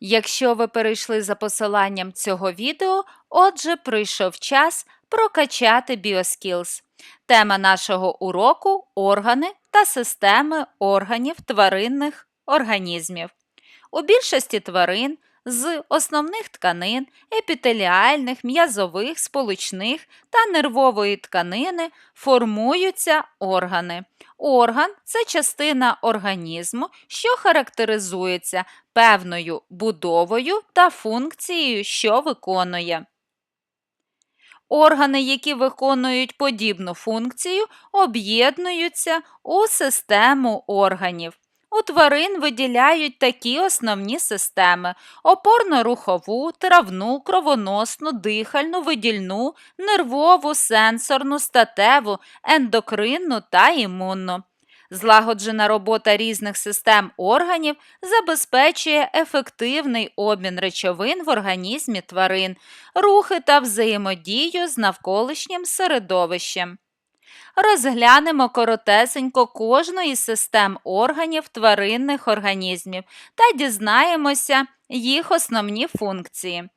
Якщо ви перейшли за посиланням цього відео, отже, прийшов час прокачати BioSkills. Тема нашого уроку органи та системи органів тваринних організмів. У більшості тварин з основних тканин, епітеліальних, м'язових, сполучних та нервової тканини формуються органи. Орган це частина організму, що характеризується певною будовою та функцією, що виконує. Органи, які виконують подібну функцію, об'єднуються у систему органів. У тварин виділяють такі основні системи: опорно-рухову, травну, кровоносну, дихальну, видільну, нервову, сенсорну, статеву, ендокринну та імунну. Злагоджена робота різних систем органів забезпечує ефективний обмін речовин в організмі тварин, рухи та взаємодію з навколишнім середовищем. Розглянемо коротесенько кожну із систем органів тваринних організмів та дізнаємося їх основні функції.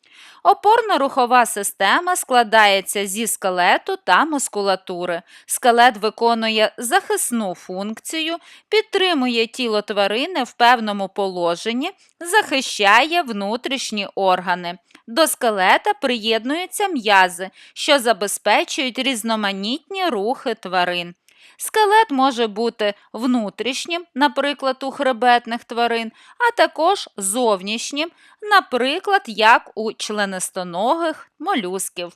Опорно-рухова система складається зі скелету та мускулатури. Скелет виконує захисну функцію, підтримує тіло тварини в певному положенні, захищає внутрішні органи. До скелета приєднуються м'язи, що забезпечують різноманітні рухи тварин. Скелет може бути внутрішнім, наприклад, у хребетних тварин, а також зовнішнім, наприклад, як у членистоногих молюсків.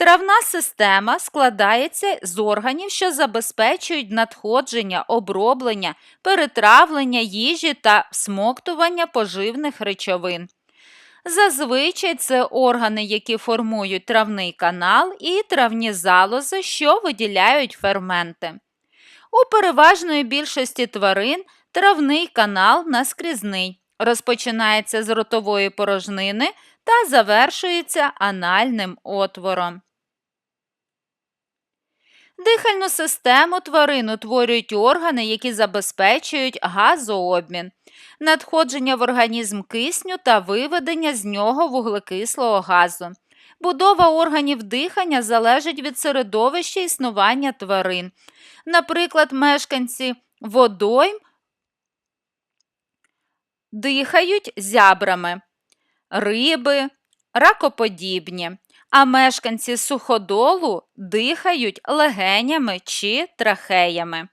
Травна система складається з органів, що забезпечують надходження, оброблення, перетравлення їжі та всмоктування поживних речовин. Зазвичай це органи, які формують травний канал і травні залози, що виділяють ферменти. У переважної більшості тварин травний канал наскрізний, розпочинається з ротової порожнини та завершується анальним отвором. Дихальну систему тварин утворюють органи, які забезпечують газообмін, надходження в організм кисню та виведення з нього вуглекислого газу. Будова органів дихання залежить від середовища існування тварин. Наприклад, мешканці водойм дихають зябрами, риби, ракоподібні а мешканці суходолу дихають легенями чи трахеями.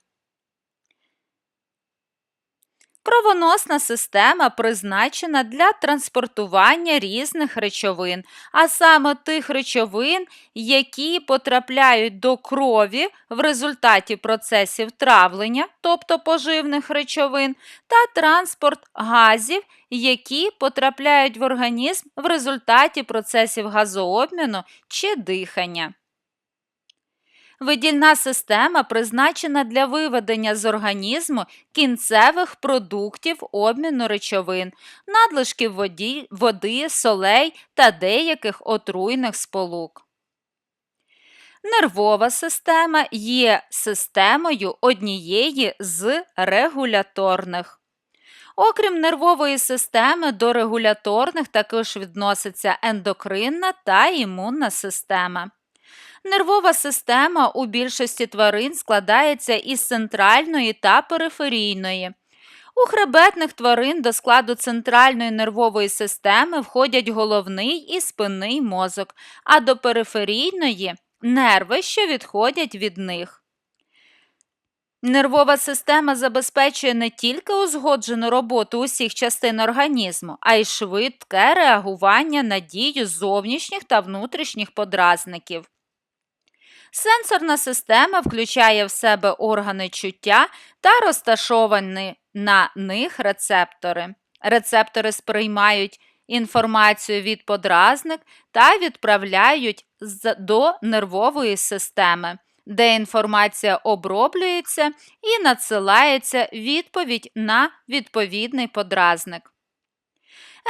Кровоносна система призначена для транспортування різних речовин, а саме тих речовин, які потрапляють до крові в результаті процесів травлення, тобто поживних речовин, та транспорт газів, які потрапляють в організм в результаті процесів газообміну чи дихання. Видільна система призначена для виведення з організму кінцевих продуктів обміну речовин, надлишків воді, води, солей та деяких отруйних сполук. Нервова система є системою однієї з регуляторних. Окрім нервової системи, до регуляторних також відноситься ендокринна та імунна система. Нервова система у більшості тварин складається із центральної та периферійної. У хребетних тварин до складу центральної нервової системи входять головний і спинний мозок, а до периферійної нерви, що відходять від них. Нервова система забезпечує не тільки узгоджену роботу усіх частин організму, а й швидке реагування на дію зовнішніх та внутрішніх подразників. Сенсорна система включає в себе органи чуття та розташовані на них рецептори. Рецептори сприймають інформацію від подразник та відправляють до нервової системи, де інформація оброблюється і надсилається відповідь на відповідний подразник.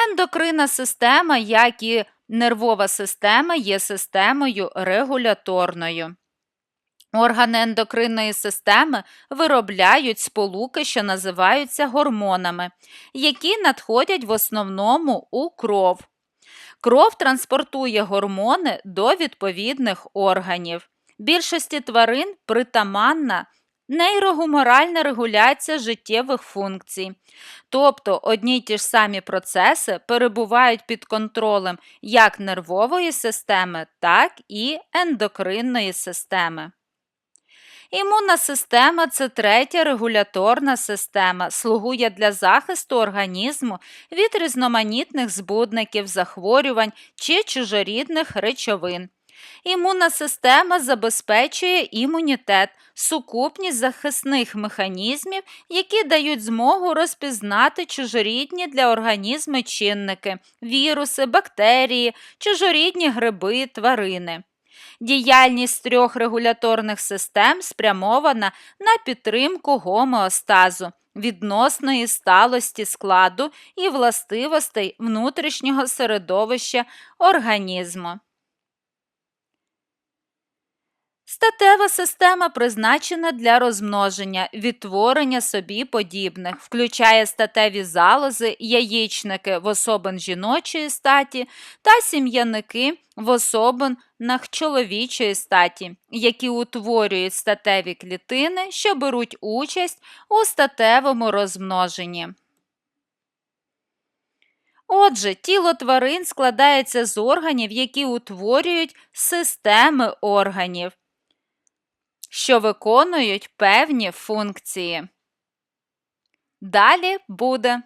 Ендокринна система, як і Нервова система є системою регуляторною. Органи ендокринної системи виробляють сполуки, що називаються гормонами, які надходять в основному у кров. Кров транспортує гормони до відповідних органів. Більшості тварин притаманна нейрогуморальна регуляція життєвих функцій. Тобто одні й ті ж самі процеси перебувають під контролем як нервової системи, так і ендокринної системи. Імунна система це третя регуляторна система, слугує для захисту організму від різноманітних збудників, захворювань чи чужорідних речовин. Імунна система забезпечує імунітет, сукупність захисних механізмів, які дають змогу розпізнати чужорідні для організму чинники, віруси, бактерії, чужорідні гриби, тварини. Діяльність трьох регуляторних систем спрямована на підтримку гомеостазу, відносної сталості складу і властивостей внутрішнього середовища організму. Статева система призначена для розмноження, відтворення собі подібних, включає статеві залози, яєчники в особин жіночої статі та сім'яники в особинах чоловічої статі, які утворюють статеві клітини, що беруть участь у статевому розмноженні. Отже, тіло тварин складається з органів, які утворюють системи органів що виконують певні функції. Далі буде